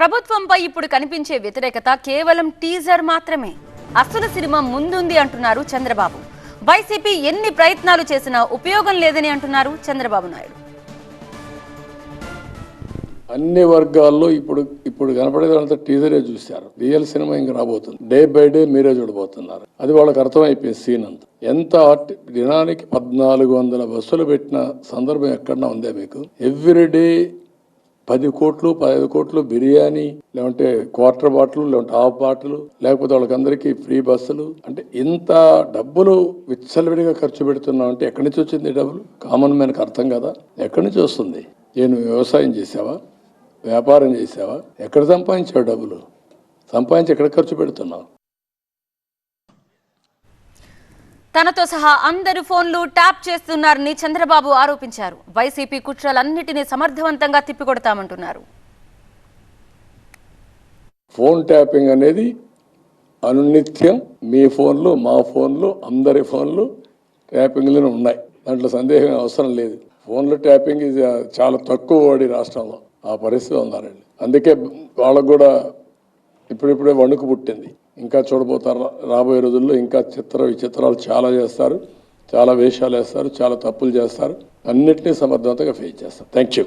ప్రభుత్వంపై ఇప్పుడు కనిపించే వ్యతిరేకత కేవలం టీజర్ మాత్రమే. అసలు సినిమా ముందుంది అంటున్నారు చంద్రబాబు. వైసీపీ ఎన్ని ప్రయత్నాలు చేసినా ఉపయోగం లేదని అంటున్నారు చంద్రబాబు నాయుడు. అన్ని వర్గాల్లో ఇప్పుడు ఇప్పుడు కనపడేదంతా టీజరే చూశారు. రియల్ సినిమా ఇంకా రాబోతుంది. డే బై డే మీరే చూడబోతున్నారు. అది వాళ్ళకి అర్థమైపోయింది సీన్ అంతా. ఎంత దినానికి పద్నాలుగు వందల బస్సులు పెట్టిన సందర్భం ఎక్కడన్నా ఉందే మీకు? ఎవ్రీ డే పది కోట్లు పదహైదు కోట్లు బిర్యానీ లేకుంటే క్వార్టర్ బాటిల్ లేకుంటే హాఫ్ బాటిల్ లేకపోతే వాళ్ళకందరికీ ఫ్రీ బస్సులు. అంటే ఇంత డబ్బులు విచ్చలవిడిగా ఖర్చు పెడుతున్నాం అంటే ఎక్కడి నుంచి వచ్చింది డబ్బులు? కామన్ మ్యాన్కి అర్థం కదా. ఎక్కడి నుంచి వస్తుంది? నేను వ్యవసాయం చేసావా వ్యాపారం చేసావా ఎక్కడ సంపాదించావు డబ్బులు? సంపాదించి ఎక్కడ ఖర్చు పెడుతున్నావు? తనతో సహా అందరి ఫోన్లు ట్యాప్ చేస్తున్నారని చంద్రబాబు ఆరోపించారు. వైసీపీ కుట్రలన్నిటినీ సమర్థవంతంగా తిప్పికొడతామంటున్నారు. ఫోన్ ట్యాపింగ్ అనేది అనునిత్యం. మీ ఫోన్లు మా ఫోన్లు అందరి ఫోన్లు ట్యాపింగ్లు ఉన్నాయి. దాంట్లో సందేహం అవసరం లేదు. ఫోన్లు ట్యాపింగ్ ఇది చాలా తక్కువ వాడి రాష్ట్రంలో. ఆ పరిస్థితి ఉన్నారండి అందుకే వాళ్ళకు కూడా ఇప్పుడిప్పుడే వణుకు పుట్టింది. ఇంకా చూడబోతారు రాబోయే రోజుల్లో ఇంకా చిత్ర విచిత్రాలు చాలా చేస్తారు చాలా వేషాలు వేస్తారు చాలా తప్పులు చేస్తారు. అన్నిటినీ సమర్థవంతంగా ఫేస్ చేస్తారు. Thank you